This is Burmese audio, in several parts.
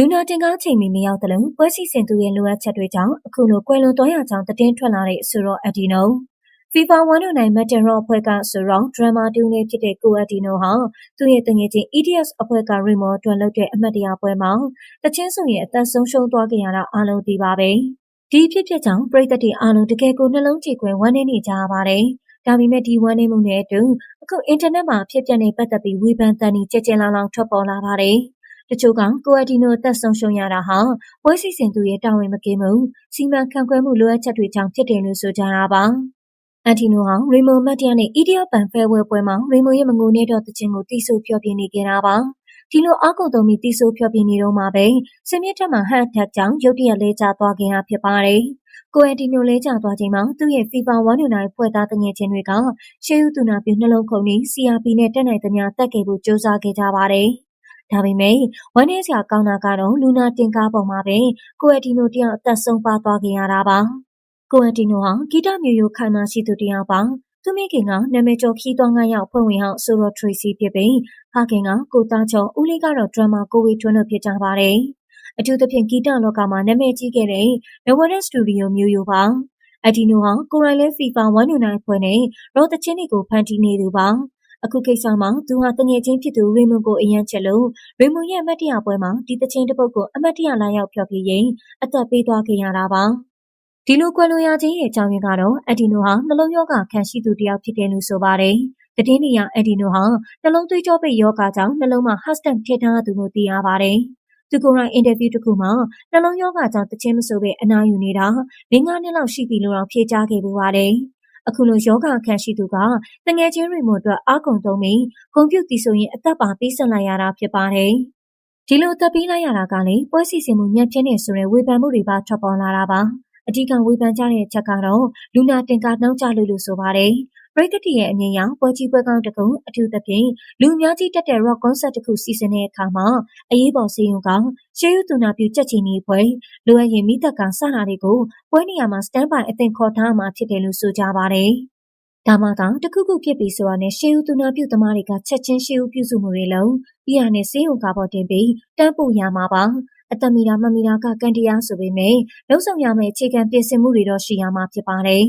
လူနာတင်ကားချိန်မီမရောက်တယ်လို့ပွဲစီစဉ်သူရဲ့လိုအပ်ချက်တွေကြောင့်အခုလိုကွယ်လွန်သွားရကြောင်းသတင်းထွက်လာတဲ့ဆိုတော့အဒီနို FIFA 109 Metal Rock အဖွဲ့ကဆိုတော့ drama တူနေဖြစ်တဲ့ကိုအဒီနိုဟာသူ့ရဲ့တငယ်ချင်း EDS အဖွဲ့က Remo တွန်လုပ်တဲ့အမှတ်တရပွဲမှာတချင်းဆိုရင်အသက်ဆုံးရှုံးသွားကြရတာအားလုံးသိပါပဲဒီဖြစ်ဖြစ်ကြောင့်ပြည်သက်တွေအားလုံးတကယ်ကိုနှလုံးကြေကွဲဝမ်းနည်းနေကြရပါတယ်ဒါပေမဲ့ဒီဝမ်းနည်းမှုနဲ့အတူအခုအင်တာနက်မှာဖြစ်ပျက်နေပတ်သက်ပြီးဝေဖန်တန်နေကြကြလောင်လောင်ထွက်ပေါ်လာပါတယ်။ တချို့ကကိုအဒီနိုအသက်ဆုံးရှုံးရတာဟာပွဲစီစဉ်သူရဲ့တာဝန်မကင်းမှုစီမံခန့်ခွဲမှုလိုအပ်ချက်တွေကြောင့်ဖြစ်တယ်လို့ဆိုကြတာပါအန်တီနိုဟာရီမိုမတ်တယာနဲ့အီဒီယာပန်ဖဲဝဲပွဲမှာရီမိုရဲ့မငိုနေတော့တခြင်းကိုတီးဆိုဖျော်ပြနေကြတာပါဒီလိုအောက်ကုန်သုံးပြီးတီးဆိုဖျော်ပြနေတော့မှပဲစင်မြင့်ထက်မှဟန်ထက်ကြောင့်ရုတ်တရက်လဲကျသွားခဲ့တာဖြစ်ပါတယ်ကိုအန်တီနိုလဲကျသွားချိန်မှာသူ့ရဲ့ FIFA 109ဖွဲ့သားတငယ်ချင်းတွေကရှေးဦးသူနာပြုနှလုံးခုန်ပြီး CRP နဲ့တက်နိုင်သမျှတက်ခဲ့ဖို့ကြိုးစားခဲ့ကြပါတယ်။ ဒါပေမဲ့ဝမ်းနည်းစရာကောင်းတာကတော့လူနာတင်ကားပေါ်မှာပဲကိုအက်တီနိုတယောက်အသက်ဆုံးပါသွားခဲ့ရတာပါ။ကိုအက်တီနိုဟာဂီတမျိုးရိုးခိုင်မာရှိသူတယောက်ပါ။သူမိခင်ကနာမည်ကျော်ခီးသွန်းငါရောက်ဖွဲ့ဝင်ဟောင်းဆိုတော့ထရီစီဖြစ်ပြီးဖခင်ကကိုသားကျော်ဦးလေးကတော့ဒရမာကိုဝေထွန်းတို့ဖြစ်ကြပါတယ်။အထူးသဖြင့်ဂီတလောကမှာနာမည်ကြီးခဲ့တဲ့ Nowhere Studio မျိုးရိုးပါ။အဒီနိုဟာကိုရိုင်လဲ FIFA 109ဖွဲ့နဲ့ရောသချင်းတွေကိုဖန်တီးနေသူပါ အခုကိစ္စမှာသူဟာတငယ်ချင်းဖြစ်သူရေမွန်ကိုအယံချက်လို့ရေမွန်ရဲ့အမတ်တရပွဲမှာဒီတချင်းတစ်ပုတ်ကိုအမတ်တရလာရောက်ဖျော်ဖြေရင်အသက်ပေးသွားခဲ့ရတာပါဒီလိုကွယ်လွန်ရခြင်းရဲ့အကြောင်းရင်းကတော့အဒီနိုဟာနှလုံးရောဂါခံရှိသူတစ်ယောက်ဖြစ်တယ်လို့ဆိုပါတယ်တည်င်းနေရအဒီနိုဟာနှလုံးသွေးကြောပိတ်ယောဂါကြောင့်နှလုံးမှာ hashtag ထည့်ထားသူလို့သိရပါတယ်သူကိုယ်တိုင်အင်တာဗျူးတစ်ခုမှာနှလုံးရောဂါကြောင့်တခြင်းမဆိုပဲအနားယူနေတာ၄-၅နှစ်လောက်ရှိပြီလို့တော့ဖြေကြားခဲ့ပူပါတယ်။ အခုလိုယောဂအခန့်ရှိသူကတငယ်ချင်းရီမိုအတွက်အားကုန်သုံးပြီးဂုံပြုတ်တီဆိုရင်အသက်ပါပေးဆက်လိုက်ရတာဖြစ်ပါတယ်။ဒီလိုသက်ပေးလိုက်ရတာကလည်းပွဲစီစဉ်မှုညံ့ဖျင်းနေဆိုတဲ့ဝေဖန်မှုတွေပါထွက်ပေါ်လာတာပါ။အဓိကဝေဖန်ကြတဲ့အချက်ကတော့လူနာတင်ကားနှောင်းကြလို့လို့ဆိုပါတယ်။ ပရိသတ်ရဲ့အမြင်အရပွဲကြီးပွဲကောင်းတကူအထူးသဖြင့်လူအများကြီးတက်တဲ့ rock concert တခုစီစဉ်တဲ့အခါမှာအရေးပေါ်စီရင်ကရှေးယူသူနာပြုကြက်ချီနေပွဲလိုအပ်ရင်မိသက်ကစတာတွေကိုပွဲနေရာမှာ stand by အသင်ခေါ်ထားမှာဖြစ်တယ်လို့ဆိုကြပါတယ်။ဒါမှသာတခုခုဖြစ်ပြီဆိုတာနဲ့ရှေးဦးသူနာပြုသမားတွေကချက်ချင်းရှေးဦးပြုစုမှုတွေလုံးပြီးရနဲ့စေးုံကားပေါ်တင်ပြီးတန်းပို့ရမှာပါအတမီတာမမီတာကကန်တရားဆိုပေမဲ့လုံဆောင်ရမယ့်အခြေခံပြင်ဆင်မှုတွေတော့ရှိရမှာဖြစ်ပါတယ်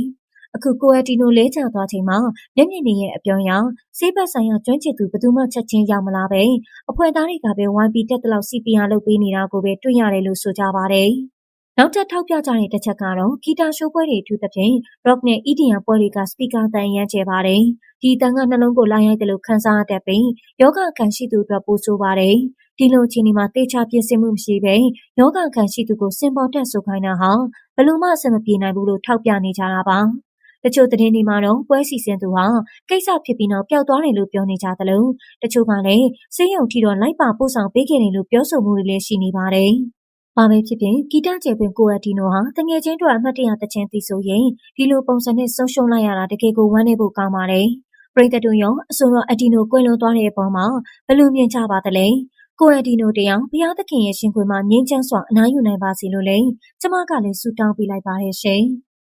အခုကိုအတီနိုလဲကျသွားချိန်မှာမျက်မြင်နေရဲ့အပြောင်းရောင်စေးဘက်ဆိုင်ရာကျွမ်းကျင်သူဘယ်သူမှချက်ချင်းရောက်မလာပဲအဖွဲ့သားတွေကပဲ YP တက်တလောက် CPR လုပ်ပေးနေတာကိုပဲတွေ့ရတယ်လို့ဆိုကြပါတယ်။နောက်ထပ်ထောက်ပြကြတဲ့တစ်ချက်ကတော့ဂီတာရှိုးပွဲတွေထူးသဖြင့် rock နဲ့ EDM ပွဲတွေကစပီကာတန်ရမ်းကျဲပါတယ်။ဒီတန်ကနှလုံးကိုလာရိုက်တယ်လို့ခန်းစားတတ်ပြီးယောဂခံရှိသူအတွက်ပိုဆိုးပါတယ်။ဒီလိုအခြေအနေမှာတေချာပြင်ဆင်မှုမရှိဘဲယောဂခံရှိသူကိုစင်ပေါ်တက်ဆိုခိုင်းတာဟာဘယ်လိုမှအဆင်မပြေနိုင်ဘူးလို့ထောက်ပြနေကြတာပါ။ တချို့သတင်းတွေမှာတော့ပွဲစီစဉ်သူဟာကိစ္စဖြစ်ပြီးနောက်ပျောက်သွားတယ်လို့ပြောနေကြသလိုတချို့ကလည်းစေးရုံထီတော့လိုက်ပါပို့ဆောင်ပေးခဲ့တယ်လို့ပြောဆိုမှုတွေလည်းရှိနေပါတယ်။ဘာပဲဖြစ်ဖြစ်ဂီတကျေပင်ကိုအတီနိုဟာတငယ်ချင်းတို့အမှတ်တရတခြင်းသိဆိုရင်ဒီလိုပုံစံနဲ့ဆုံးရှုံးလိုက်ရတာတကယ်ကိုဝမ်းနည်းဖို့ကောင်းပါတယ်။ပရိသတ်တို့ရောအဆိုတော့အတီနိုကွယ်လွန်သွားတဲ့အပေါ်မှာဘယ်လိုမြင်ကြပါသလဲ။ကိုအဒီနိုတရားဘုရားသခင်ရဲ့ရှင်ခွင်မှာငြိမ်းချမ်းစွာအနားယူနိုင်ပါစေလို့လည်းကျမကလည်းဆုတောင်းပေးလိုက်ပါရဲ့ရှင်။